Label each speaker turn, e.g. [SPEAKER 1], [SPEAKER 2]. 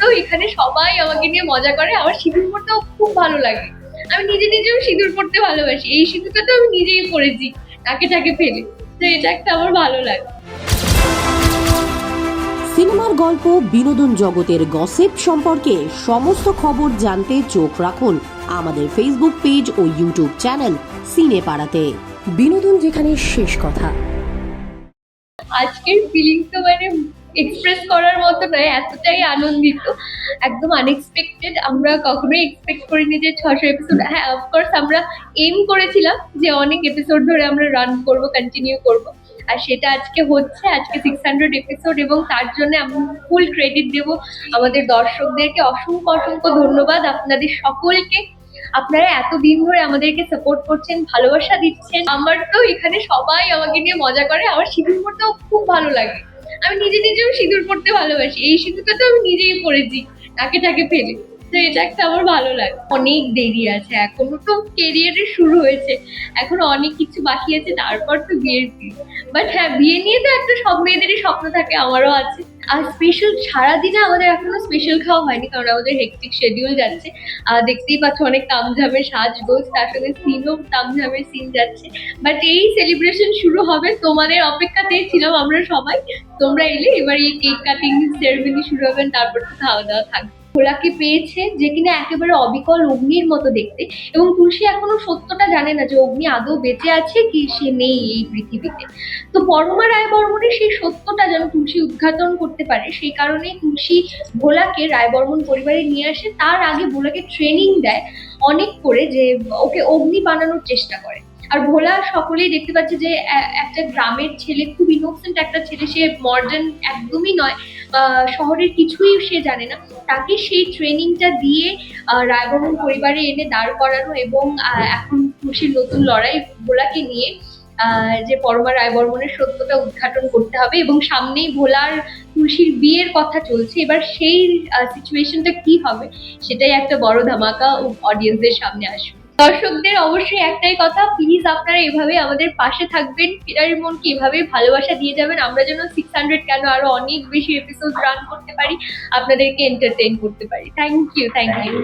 [SPEAKER 1] তো এখানে সবাই আমাকে নিয়ে মজা করে। আমার সিঁদুর পড়তেও খুব ভালো লাগে। আমি নিজে নিজেও সিঁদুর পড়তে ভালোবাসি। এই সিঁদুরটা তো আমি নিজেই পড়েছি তাকে তাকে ফেলে। তো এটা একটা আমার ভালো লাগে।
[SPEAKER 2] সিনেমার গল্প বিনোদন জগতের গসিপ সম্পর্কে সমস্ত খবর জানতে চোখ রাখুন আমাদের ফেসবুক পেজ ও ইউটিউব চ্যানেল সিনে পাড়াতে বিনোদন যেখানে শেষ কথা।
[SPEAKER 1] আজকের ফিলিংস তো মানে এক্সপ্রেস করার মতো নয়, এতটাই আনন্দিত। একদম আনএক্সপেক্টেড আমরা কখনোই এক্সপেক্ট করিনি যে ছশো এপিসোড হ্যাঁ অফকোর্স আমরা এম করেছিলাম যে অনেক এপিসোড ধরে আমরা রান করব কন্টিনিউ করব। আর সেটা আজকে হচ্ছে, আজকে সিক্স হান্ড্রেড এপিসোড এবং তার জন্য আমি ফুল ক্রেডিট দেব আমাদের দর্শকদেরকে। অসংখ্য অসংখ্য ধন্যবাদ আপনাদের সকলকে। আপনারা এতদিন ধরে আমাদেরকে সাপোর্ট করছেন, ভালোবাসা দিচ্ছেন। আমার তো এখানে সবাই আমাকে নিয়ে মজা করে, আমার সিঁদুর পড়তেও খুব ভালো লাগে। আমি নিজে নিজেও সিঁদুর পড়তে ভালোবাসি। এই সিঁদুরটা তো আমি নিজেই পড়েছি, তাকে তাকে ফেলে তো এটা একটা আমার ভালো লাগে। অনেক দেরি আছে, এখনও তো কেরিয়ারে শুরু হয়েছে। এখন অনেক কিছু বাকি আছে, তারপর তো বিয়ের বিয়ে বাট হ্যাঁ বিয়ে নিয়ে তো একটা সব মেয়েদেরই স্বপ্ন থাকে, আমারও আছে। আর স্পেশাল সারাদিনে আমাদের এখনও স্পেশাল খাওয়া হয়নি, কারণ আমাদের হেক্টিক শেডিউল যাচ্ছে। আর দেখতেই পাচ্ছ অনেক তামঝামের সাজগোজ, তার সঙ্গে সিনও তামঝামের সিন যাচ্ছে। বাট এই সেলিব্রেশন শুরু হবে, তোমাদের অপেক্ষাতেই ছিলাম আমরা সবাই। তোমরা এলে, এবার এই কেক কাটিং সেরেমনি শুরু হবেন তারপর তো খাওয়া দাওয়া থাকবে ভোলাকে পেয়েছে, যে কিনা একেবারে অবিকল অগ্নির মতো দেখতে। এবং তুলসী এখনও সত্যটা জানে না যে অগ্নি আদৌ বেঁচে আছে কি, সে নেই এই পৃথিবীতে। তো পরমা রায় বর্মনের সেই সত্যটা যেন তুলসী উদ্ঘাটন করতে পারে, সেই কারণেই তুলসী ভোলাকে রায়বর্মন পরিবারে নিয়ে আসে। তার আগে ভোলাকে ট্রেনিং দেয় অনেক করে যে ওকে অগ্নি বানানোর চেষ্টা করে। আর ভোলা সকলেই দেখতে পাচ্ছে যে একটা গ্রামের ছেলে, খুব ইনোসেন্ট একটা ছেলে, সে মডার্ন একদমই নয়। শহরের কিছুই সে জানে না। তাকে সেই ট্রেনিংটা দিয়ে রায়বর্মন পরিবারে এনে দাঁড় করানো এবং এখন খুশির নতুন লড়াই ভোলাকে নিয়ে যে পরমা রায়বর্মনের সত্যতা উদ্ঘাটন করতে হবে এবং সামনেই ভোলার তুলসীর বিয়ের কথা চলছে। এবার সেই সিচুয়েশনটা কি হবে সেটাই একটা বড় ধামাকা অডিয়েন্সদের সামনে আসবে। দর্শকদের অবশ্যই একটাই কথা প্লিজ আপনারা এভাবে আমাদের পাশে থাকবেন। ফিরারি মনকে এভাবে ভালোবাসা দিয়ে যাবেন? আমরা যেন সিক্স হান্ড্রেড কেন আরও অনেক বেশি এপিসোড রান করতে পারি, আপনাদেরকে এন্টারটেইন করতে পারি। Thank you thank you